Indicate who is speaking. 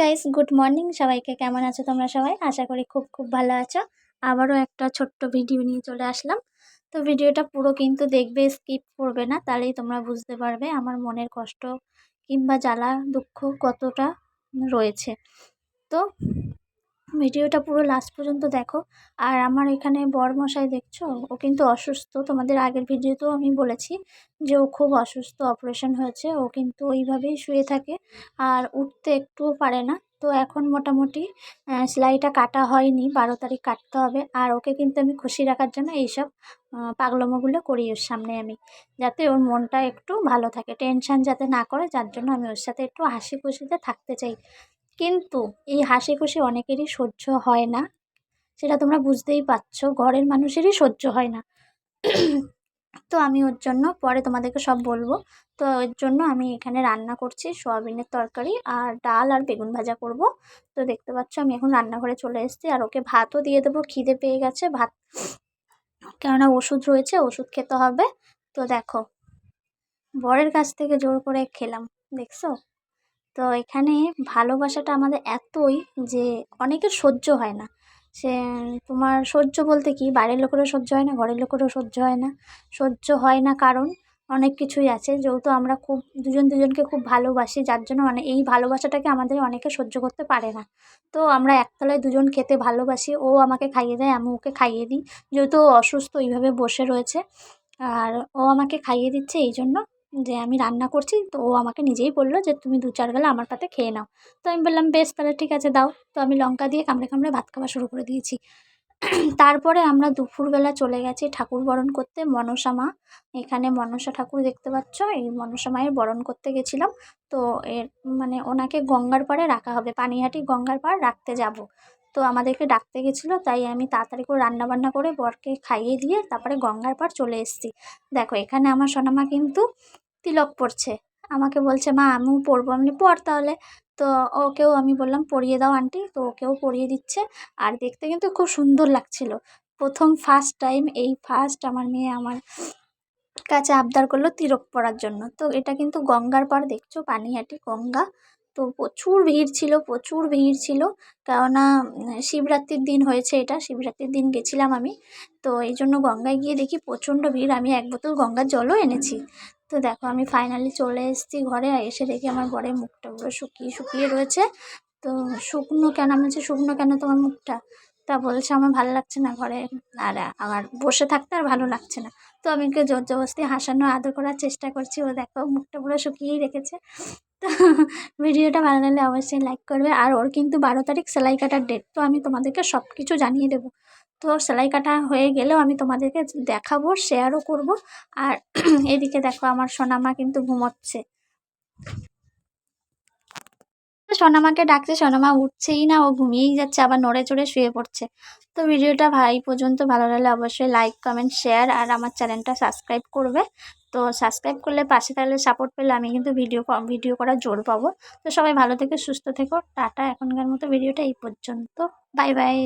Speaker 1: Guys good morning সবাইকে কেমন আছো তোমরা সবাই? আশা করি খুব খুব ভালো আছো। আবারও একটা ছোট্ট ভিডিও নিয়ে চলে আসলাম। তো ভিডিওটা পুরো কিন্তু দেখবে স্কিপ করবে না, তাহলেই তোমরা বুঝতে পারবে আমার মনের কষ্ট কিংবা জ্বালা, দুঃখ কতটা রয়েছে। তো ভিডিওটা পুরো লাস্ট পর্যন্ত দেখো। আর আমার এখানে বরমশাই দেখছ? ও কিন্তু অসুস্থ। তোমাদের আগের ভিডিওতেও আমি বলেছি যে ও খুব অসুস্থ অপারেশন হয়েছে। ও কিন্তু ওইভাবেই শুয়ে থাকে আর উঠতে একটুও পারে না। তো এখন মোটামুটি সেলাইটা কাটা হয়নি। বারো তারিখ কাটতে হবে। আর ওকে কিন্তু আমি খুশি রাখার জন্য এইসব পাগলমোগুলো করি ওর সামনে আমি। যাতে ওর মনটা একটু ভালো থাকে। টেনশান যাতে না করে, যার জন্য আমি ওর সাথে একটু হাসি খুশিতে থাকতে চাই। কিন্তু এই হাসি খুশি অনেকেরই সহ্য হয় না। সেটা তোমরা বুঝতেই পারছ, ঘরের মানুষেরই সহ্য হয় না। তো আমি ওর জন্য পরে তোমাদেরকে সব বলব। তো এর জন্য আমি এখানে রান্না করছি সোয়াবিনের তরকারি আর ডাল আর বেগুন ভাজা করব। তো দেখতে পাচ্ছ আমি এখন রান্নাঘরে চলে এসেছি আর ওকে ভাতও দিয়ে দেবো, খিদে পেয়ে গেছে ভাত। কেননা ওষুধ রয়েছে, ওষুধ খেতে হবে। তো দেখো, বরের কাছ থেকে জোর করে খেলাম, দেখছ? তো এখানে ভালোবাসাটা আমাদের এতই যে অনেকের সহ্য হয় না। সে তোমার সহ্য বলতে কি? বাইরের লোকেরও সহ্য হয় না, ঘরের লোকেরও সহ্য হয় না। সহ্য হয় না কারণ অনেক কিছুই আছে। যেহেতু আমরা খুব, দুজন দুজনকে খুব ভালোবাসি, যার জন্য মানে এই ভালোবাসাটাকে আমাদের অনেকে সহ্য করতে পারে না। তো আমরা একতলায় দুজন খেতে ভালোবাসি, ও আমাকে খাইয়ে দেয়, আমি ওকে খাইয়ে দিই। যেহেতু অসুস্থ, ওইভাবে বসে রয়েছে। আর ও আমাকে খাইয়ে দিচ্ছে, এই জন্য যে আমি রান্না করছি, তো ও আমাকে নিজেই বলল যে তুমি দু চার বেলা আমার পাতে খেয়ে নাও। তো আমি বললাম, বেশ তাহলে ঠিক আছে, দাও। তো আমি লঙ্কা দিয়ে কামড়ে কামড়ে ভাত খাওয়া শুরু করে দিয়েছি। তারপরে আমরা দুপুরবেলা চলে গেছি ঠাকুর বরণ করতে, মনসা মা। এখানে মনসা ঠাকুর দেখতে পাচ্ছ, এই মনসা মায়ের বরণ করতে গেছিলাম। তো এর মানে ওনাকে গঙ্গার পাড়ে রাখা হবে, পানিহাটি গঙ্গার পাড় রাখতে যাব। তো আমাদেরকে ডাকতে গেছিল, তাই আমি তাড়াতাড়ি করে রান্না বান্না করে বরকে খাইয়ে দিয়ে তারপরে গঙ্গার পাড় চলে এসেছি। দেখো, এখানে আমার সোনামা কিন্তু তিলক পড়ছে। আমাকে বলছে, মা, আমিও পড়ব আমি পর তাহলে। তো ওকেও আমি বললাম, পড়িয়ে দাও আন্টি। তো ওকেও পড়িয়ে দিচ্ছে। আর দেখতে কিন্তু খুব সুন্দর লাগছিল। প্রথম ফার্স্ট টাইম এই ফার্স্ট আমার মেয়ে আমার কাছে আবদার করল তিলক পড়ার জন্য। তো এটা কিন্তু গঙ্গার পর দেখছ, পানিহাটি গঙ্গা। তো প্রচুর ভিড় ছিল, প্রচুর ভিড় ছিল। কেননা শিবরাত্রির দিন হয়েছে এটা, শিবরাত্রির দিন গেছিলাম আমি। তো এই জন্য গঙ্গায় গিয়ে দেখি প্রচণ্ড ভিড়। আমি এক বোতল গঙ্গার জলও এনেছি। তো দেখো, আমি ফাইনালি চলে এসেছি ঘরে এসে দেখি আমার বরের মুখটা পুরো শুকিয়ে শুকিয়ে রয়েছে। তো শুকনো কেন? আমি বলছি, শুকনো কেন তোমার মুখটা? তা বলছে, আমার ভালো লাগছে না ঘরে। আর আমার বসে থাকতে আর ভালো লাগছে না। তো আমি ওকে জোর জবস্তি হাসানো আদর করার চেষ্টা করছি। ও দেখো, মুখটা পুরো শুকিয়েই রেখেছে। তো ভিডিওটা ভালো লাগলে অবশ্যই লাইক করবে। আর ওর কিন্তু বারো তারিখ সেলাই কাটার ডেট তো আমি তোমাদেরকে সব কিছু জানিয়ে দেবো। তো সেলাই কাটা হয়ে গেলেও আমি তোমাদেরকে দেখাবো শেয়ারও করব। আর এদিকে দেখো আমার সোনামা কিন্তু ঘুমোচ্ছে। সোনামাকে ডাকছে, সোনামা উঠছেই না, ও ঘুমিয়েই যাচ্ছে, আবার নড়ে চড়ে শুয়ে পড়ছে। তো ভিডিওটা ভাই পর্যন্ত, ভালো লাগলে অবশ্যই লাইক কমেন্ট শেয়ার আর আমার চ্যানেলটা সাবস্ক্রাইব করবে। তো সাবস্ক্রাইব করলে পাশে তাহলে সাপোর্ট পেলে আমি কিন্তু ভিডিও ভিডিও করার জোর পাবো। তো সবাই ভালো থেকে, সুস্থ থেকো। টাটা, এখনকার মতো ভিডিওটা এই পর্যন্ত। Bye bye